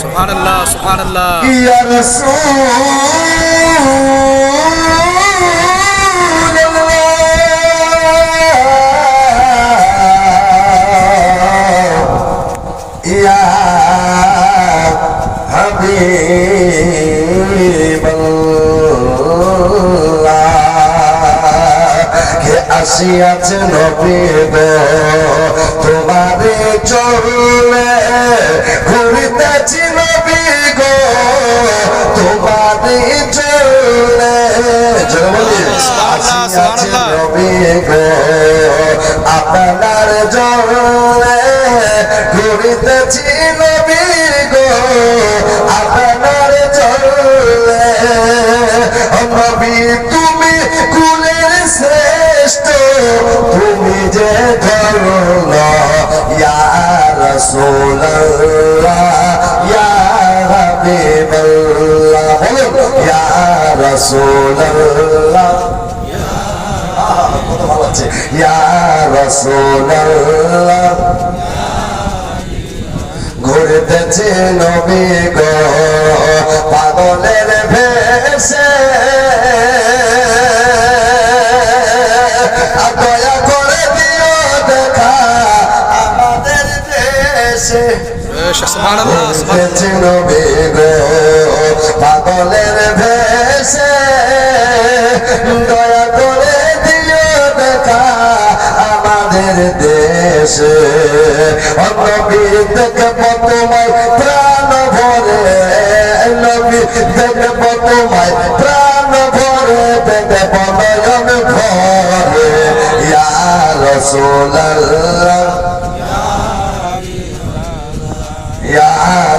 সুবহানাল্লাহ সুবহানাল্লাহ। ইয়া রাসূল। আসিয়াছে নবী গো, তোমারে চলে ঘুরিতেছি নবী গো, তোমারে চলে চলে বলি আসিয়াছে নবী গো, আপনার জলে ঘুরিতেছি নবী যে ধরল, ইয়া রাসূলুল্লাহ, ইয়া হাবিবাল্লাহ, বলুন, ইয়া রাসূলুল্লাহ। কত ভালো আছে, ইয়া ঘুরতেছে নবী গো, পাগলের সুবহানাল্লাহ নবী গো পাগলের ভেসে দয়া করে দিও দেখা আমাদের দেশে। নবী দেখব তোমায় প্রাণ ভরে নবী দেখব তোমায় প্রাণ ভরে দেখব নয়ন ভরে ইয়া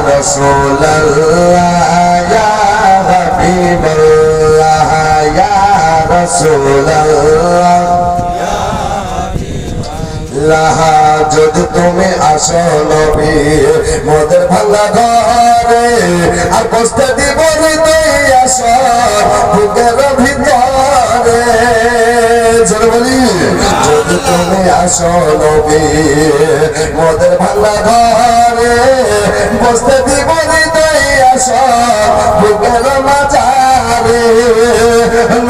রাসূলুল্লাহ الله يا رسول الله লাহা, যদি তুমি আসো নবী, মোদের ভাঙা ঘরে আর বসতে দিব হৃদয় আসো, বুকের তুমি আসো নবী মোদের ভাঙা ঘরে বসতে দিব হৃদয় আসো বুকের মাঝারে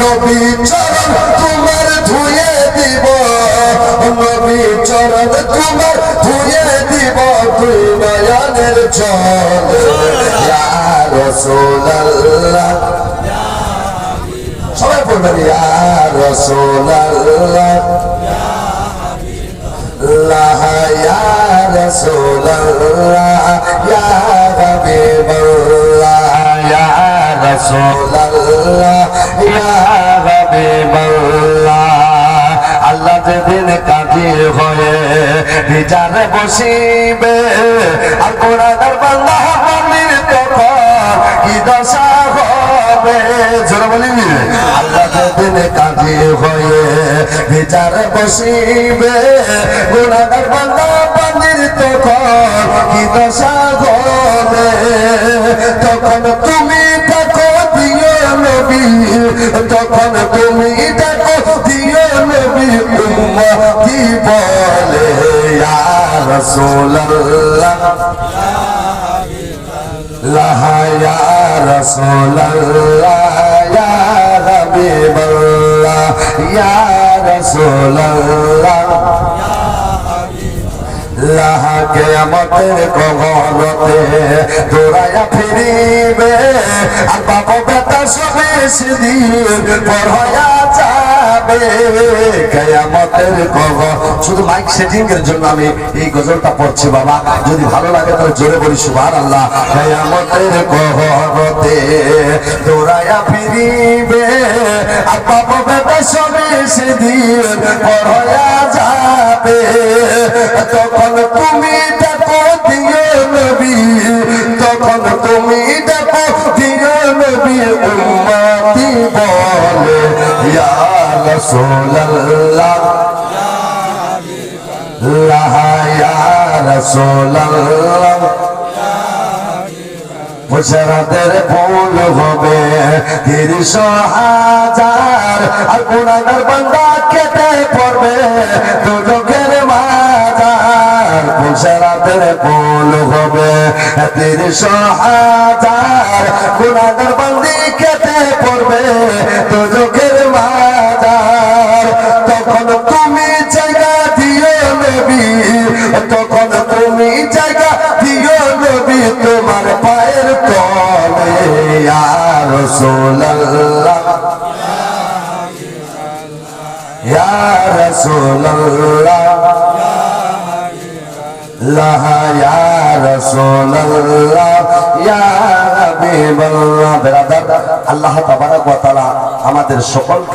নবী চরণ তোমার ধুয়ে দিব নবী চরণ তোমার ধুয়ে দিব তুই নয়নের চল ইয়া রাসূলুল্লাহ সবাই বলবেন ইয়া রাসূলুল্লাহ রাসূলুল্লাহ, ইয়া হাবিবাল্লাহ, ইয়া রাসূলুল্লাহ, ইয়া হাবিবাল্লাহ, আল্লাহ যেদিন কাজী হয়ে বিচারে বসিবে, আর কোরআনের বান্দা পানির তখন কি দশা হবে? জোরে বলিবি আল্লাহ যেদিন কাজী হয়ে বিচারে বসিবে দশা হবে তখন তুমি দেখো, দিও নবী, তখন তুমি দেখো, দিও নবী, উম্মতি বলে, ইয়া রাসূলুল্লাহ। লাহা লাহা কেয়ামতের কবরতে দৌড়াইয়া ফিরিবে। আর বাবা বেটা সবে সেদিন পড়াইয়া যাবে। কেয়ামতের কবর শুধু মাইক সেটিং এর জন্য আমি এই গজলটা পড়ছি বাবা। যদি ভালো লাগে তাহলে জোরে বলি সুভার আল্লাহ কেয়ামতের কবরতে দৌড়াইয়া ফিরিবে। আর বাবা বেটা সেদিন পড়াইয়া যাবে। তুমি দেখো দিও নবী উম্মতি বলে। ইয়া রাসূলুল্লাহ। লা ইয়া রাসূলুল্লাহ। মুশরাতের ফুল হবে। তিরিশ হাজার আর গুণাগার বান্দা কেটে পড়বে। দুজকের মুশরাতের ফুল হবে। তিরিশ হাজার গুণাগার বান্দি কেটে পড়বে দুজকের মাজার, তখন তুমি জায়গা দিও নবী, তখন তুমি জায়গা দিও নবী, তোমার পায়ের তলে আর রাসূলুল্লাহ। ইয়া রাসূলুল্লাহ লাহা ইয়া রাসূলুল্লাহ ইয়া হাবিবাল্লাহ। বেরাদার আল্লাহ তাবারক ওয়া তাআলা আমাদের সকলকে